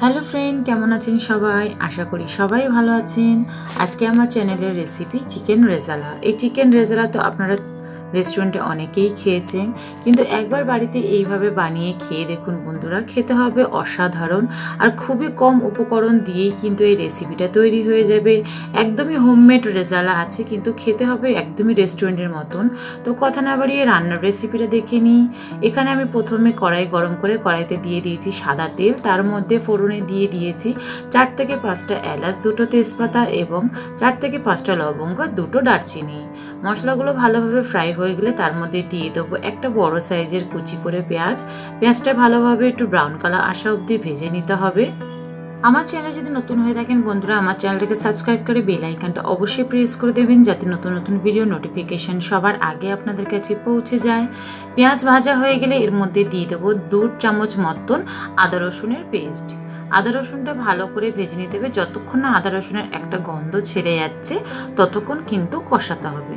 Hello friend, কেমন আছেন সবাই? আশা করি সবাই ভালো আছেন। আজকে আমার চ্যানেলের রেসিপি চিকেন রেজালা। এই চিকেন রেজালা তো আপনারা রেস্টুরেন্টে অনেকেই খেয়েছেন, কিন্তু একবার বাড়িতে এইভাবে বানিয়ে খেয়ে দেখুন বন্ধুরা, খেতে হবে অসাধারণ আর খুবই কম উপকরণ দিয়েই কিন্তু এই রেসিপিটা তৈরি হয়ে যাবে। একদমই হোমমেড রেজালা আছে, কিন্তু খেতে হবে একদমই রেস্টুরেন্টের মতন। তো কথা না বাড়িয়ে রান্নার রেসিপিটা দেখে নিই। এখানে আমি প্রথমে কড়াই গরম করে কড়াইতে দিয়ে দিয়েছি সাদা তেল, তার মধ্যে ফোড়নে দিয়ে দিয়েছি চার থেকে পাঁচটা এলাচ, দুটো তেজপাতা এবং চার থেকে পাঁচটা লবঙ্গ দুটো দারচিনি। মশলাগুলো ভালোভাবে ফ্রাই হয়ে গেলে তার মধ্যে দিয়ে দেবো একটা বড় সাইজের কুচি করে পেঁয়াজ। পেঁয়াজটা ভালোভাবে একটু ব্রাউন কালার আসা অবধি ভেজে নিতে হবে। আমার চ্যানেল যদি নতুন হয়ে থাকেন বন্ধুরা, আমার চ্যানেলটাকে সাবস্ক্রাইব করে বেল আইকনটা অবশ্যই প্রেস করে দেবেন যাতে নতুন নতুন ভিডিও নোটিফিকেশান সবার আগে আপনাদের কাছে পৌঁছে যায়। পেঁয়াজ ভাজা হয়ে গেলে এর মধ্যে দিয়ে দেবো দু চামচ মতন আদা রসুনের পেস্ট আদা রসুনটা ভালো করে ভেজে নিতে হবে। যতক্ষণ না আদা রসুনের একটা গন্ধ ছেড়ে যাচ্ছে, ততক্ষণ কিন্তু কষাতে হবে।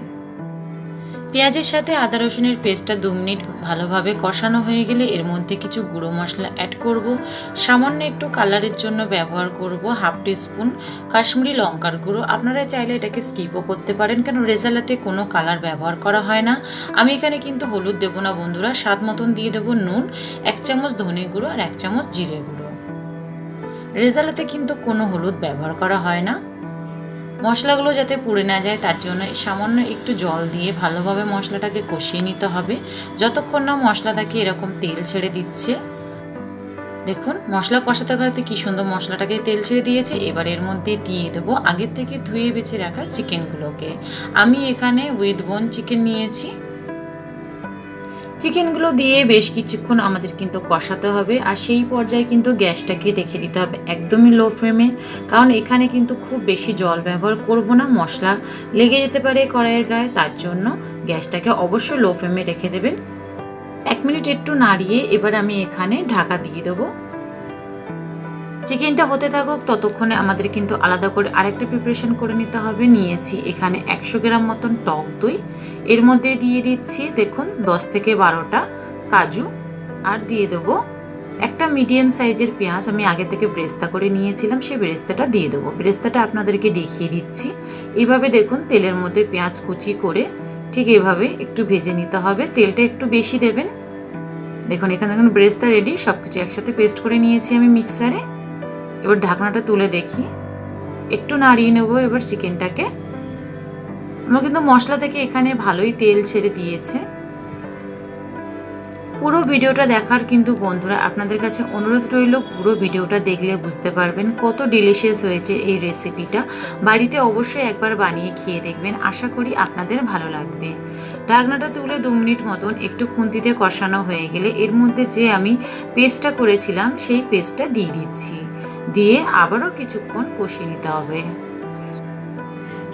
পেঁয়াজের সাথে আদা রসুনের পেস্টটা দু মিনিট ভালোভাবে কষানো হয়ে গেলে এর মধ্যে কিছু গুঁড়ো মশলা অ্যাড করব। সামান্য একটু কালারের জন্য ব্যবহার করব হাফ স্পুন কাশ্মীরি লঙ্কার গুঁড়ো। আপনারা চাইলে এটাকে স্কিপও করতে পারেন, কেন রেজালাতে কোনো কালার ব্যবহার করা হয় না। আমি এখানে কিন্তু হলুদ দেবো না বন্ধুরা, স্বাদ মতন দিয়ে দেবো নুন, এক চামচ ধনে গুঁড়ো আর এক চামচ জিরে গুঁড়ো। রেজালাতে কিন্তু কোনো হলুদ ব্যবহার করা হয় না। মশলাগুলো যাতে পুড়ে না যায়, তার জন্য সামান্য একটু জল দিয়ে ভালোভাবে মশলাটাকে কষিয়ে নিতে হবে। যতক্ষণ না মশলাটাকে এরকম তেল ছেড়ে দিচ্ছে। দেখুন, মশলা কষাতে কষাতে কি সুন্দর মশলাটাকে তেল ছেড়ে দিয়েছে। এবার এর মধ্যে দিয়ে দেবো আগের থেকে ধুয়ে বেছে রাখা চিকেনগুলোকে আমি এখানে উইথ বোন চিকেন নিয়েছি। চিকেনগুলো দিয়ে বেশ কিছুক্ষণ আমাদের কিন্তু কষাতে হবে, আর সেই পর্যায়ে কিন্তু গ্যাসটাকে রেখে দিতে হবে একদমই লো ফ্লেমে কারণ এখানে কিন্তু খুব বেশি জল ব্যবহার করব না, মশলা লেগে যেতে পারে কড়াইয়ের গায়ে, তার জন্য গ্যাসটাকে অবশ্যই লো ফ্লেমে রেখে দেবেন। এক মিনিট একটু নাড়িয়ে এবার আমি এখানে ঢাকা দিয়ে দেবো। চিকেনটা হতে থাকুক, ততক্ষণে আমাদের কিন্তু আলাদা করে আরেকটা প্রিপারেশন করে নিতে হবে। নিয়েছি এখানে একশো গ্রাম মতন টক দই। এর মধ্যে দিয়ে দিচ্ছি দেখুন দশ থেকে বারোটা কাজু। আর দিয়ে দেবো একটা মিডিয়াম সাইজের পেঁয়াজ। আমি আগে থেকে ব্রেস্তা করে নিয়েছিলাম, সেই ব্রেস্তাটা দিয়ে দেবো। ব্রেস্তাটা আপনাদেরকে দেখিয়ে দিচ্ছি। এইভাবে দেখুন তেলের মধ্যে পেঁয়াজ কুচি করে ঠিক এভাবে একটু ভেজে নিতে হবে। তেলটা একটু বেশি দেবেন। দেখুন এখানে দেখুন ব্রেস্তা রেডি সব কিছু একসাথে পেস্ট করে নিয়েছি আমি মিক্সারে এবার ঢাকনাটা তুলে দেখি। একটু নাড়িয়ে নেব এবার চিকেনটাকে। আমার কিন্তু মশলা থেকে এখানে ভালোই তেল ছেড়ে দিয়েছে। পুরো ভিডিওটা দেখার কিন্তু বন্ধুরা আপনাদের কাছে অনুরোধ রইল, পুরো ভিডিওটা দেখলে বুঝতে পারবেন কত ডিলিশিয়াস হয়েছে এই রেসিপিটা বাড়িতে অবশ্যই একবার বানিয়ে খেয়ে দেখবেন, আশা করি আপনাদের ভালো লাগবে। ঢাকনাটা তুলে দু মিনিট মতন একটু খুন্তিতে কষানো হয়ে গেলে এর মধ্যে যে আমি পেস্টটা করেছিলাম, সেই পেস্টটা দিয়ে দিচ্ছি। দিয়ে আবারও কিছুক্ষণ কষিয়ে নিতে হবে।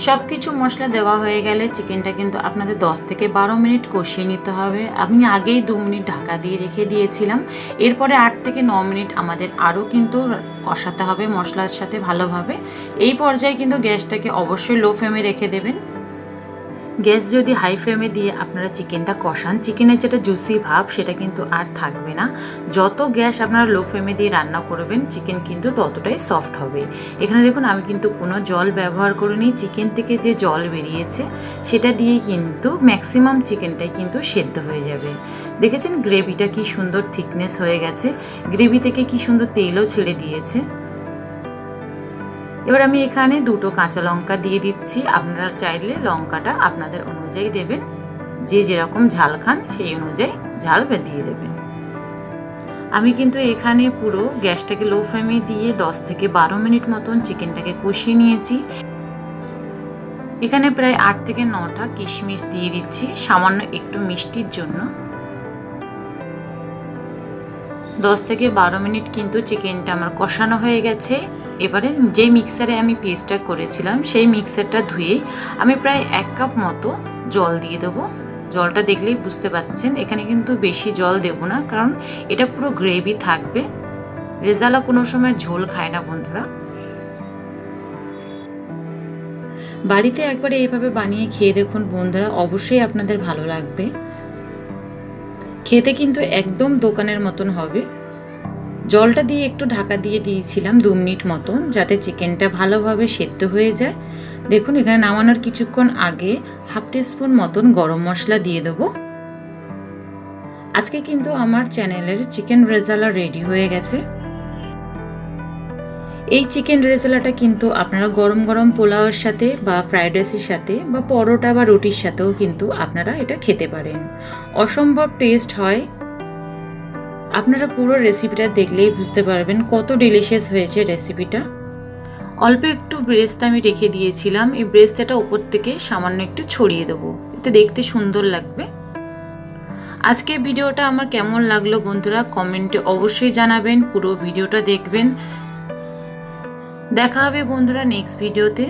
সব কিছু মশলা দেওয়া হয়ে গেলে চিকেনটা কিন্তু আপনাদের 10 থেকে বারো মিনিট কষিয়ে নিতে হবে। আমি আগেই দু মিনিট ঢাকা দিয়ে রেখে দিয়েছিলাম। এরপরে আট থেকে ন মিনিট আমাদের আরও কিন্তু কষাতে হবে মশলার সাথে ভালোভাবে। এই পর্যায়ে কিন্তু গ্যাসটাকে অবশ্যই লো ফ্লেমে রেখে দেবেন। গ্যাস যদি হাই ফ্লেমে দিয়ে আপনারা চিকেনটা কষান, চিকেনের যেটা জুসি ভাব সেটা কিন্তু আর থাকবে না। যত গ্যাস আপনারা লো ফ্লেমে দিয়ে রান্না করবেন, চিকেন কিন্তু ততটাই সফট হবে। এখানে দেখুন, আমি কিন্তু কোনো জল ব্যবহার করিনি। চিকেন থেকে যে জল বেরিয়েছে, সেটা দিয়ে কিন্তু ম্যাক্সিমাম চিকেনটাই কিন্তু সেদ্ধ হয়ে যাবে। দেখেছেন গ্রেভিটা কি সুন্দর থিকনেস হয়ে গেছে। গ্রেভি থেকে কি সুন্দর তেলও ছেড়ে দিয়েছে। এবার আমি এখানে দুটো কাঁচা লঙ্কা দিয়ে দিচ্ছি। আপনারা চাইলে লঙ্কাটা আপনাদের অনুযায়ী দেবেন। যে যেরকম ঝাল খান, সেই অনুযায়ী ঝাল দিয়ে দেবেন। আমি কিন্তু এখানে পুরো গ্যাসটাকে লো ফ্লেমে দিয়ে দশ থেকে বারো মিনিট মতন চিকেনটাকে কষিয়ে নিয়েছি। এখানে প্রায় আট থেকে নটা কিশমিশ দিয়ে দিচ্ছি, সামান্য একটু মিষ্টির জন্য। দশ থেকে বারো মিনিট কিন্তু চিকেনটা আমার কষানো হয়ে গেছে। এবারে যে মিক্সারে আমি পেস্টটা করেছিলাম, সেই মিক্সারটা ধুয়ে আমি প্রায় এক কাপ মতো জল দিয়ে দেবো। জলটা দেখলেই বুঝতে পাচ্ছেন, এখানে কিন্তু বেশি জল দেব না, কারণ এটা পুরো গ্রেভি থাকবে। রেজালা কোনো সময় ঝোল খায় না বন্ধুরা। বাড়িতে একবার এইভাবে বানিয়ে খেয়ে দেখুন বন্ধুরা, অবশ্যই আপনাদের ভালো লাগবে। খেতে কিন্তু একদম দোকানের মতন হবে। জলটা দিয়ে একটু ঢাকা দিয়ে দিয়েছিলাম দু মিনিট মতন, যাতে চিকেনটা ভালোভাবে সেদ্ধ হয়ে যায়। দেখুন, এখানে নামানোর কিছুক্ষণ আগে হাফ টিস্পুন মতন গরম মশলা দিয়ে দেবো। আজকে কিন্তু আমার চ্যানেলের চিকেন রেজালা রেডি হয়ে গেছে। এই চিকেন রেজালাটা কিন্তু আপনারা গরম গরম পোলাওয়ের সাথে বা ফ্রাইড রাইসের সাথে বা পরোটা বা রুটির সাথেও কিন্তু আপনারা এটা খেতে পারেন। অসম্ভব টেস্ট হয় আপনারা পুরো রেসিপিটা দেখলেই বুঝতে পারবেন কত ডিলিশিয়াস হয়েছে রেসিপিটা অল্প একটু ব্রেস্তা আমি রেখে দিয়েছিলাম, এই ব্রেস্তাটা ওপর থেকে সামান্য একটু ছড়িয়ে দেবো। এতে দেখতে সুন্দর লাগবে। আজকে ভিডিওটা আমার কেমন লাগল বন্ধুরা, কমেন্টে অবশ্যই জানাবেন, পুরো ভিডিওটা দেখবেন। দেখা হবে বন্ধুরা নেক্সট ভিডিওতে